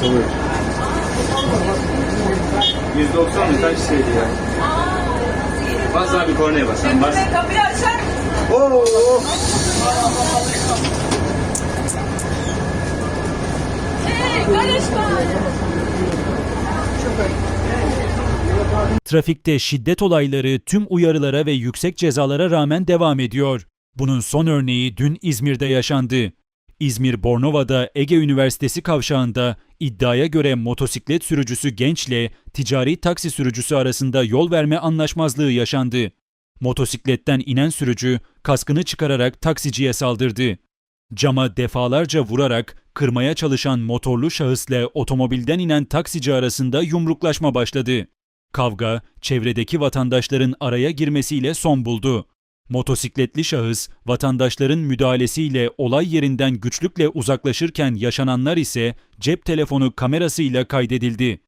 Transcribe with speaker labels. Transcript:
Speaker 1: Tabii. 190 mı kaç şeydi ya? Bas abi kornaya bas. Sen bas.
Speaker 2: Kapıyı açar.
Speaker 1: Oo.
Speaker 3: Trafikte şiddet olayları tüm uyarılara ve yüksek cezalara rağmen devam ediyor. Bunun son örneği dün İzmir'de yaşandı. İzmir Bornova'da Ege Üniversitesi kavşağında iddiaya göre motosiklet sürücüsü gençle ticari taksi sürücüsü arasında yol verme anlaşmazlığı yaşandı. Motosikletten inen sürücü kaskını çıkararak taksiciye saldırdı. Cama defalarca vurarak kırmaya çalışan motorlu şahısla otomobilden inen taksici arasında yumruklaşma başladı. Kavga, çevredeki vatandaşların araya girmesiyle son buldu. Motosikletli şahıs, vatandaşların müdahalesiyle olay yerinden güçlükle uzaklaşırken yaşananlar ise cep telefonu kamerasıyla kaydedildi.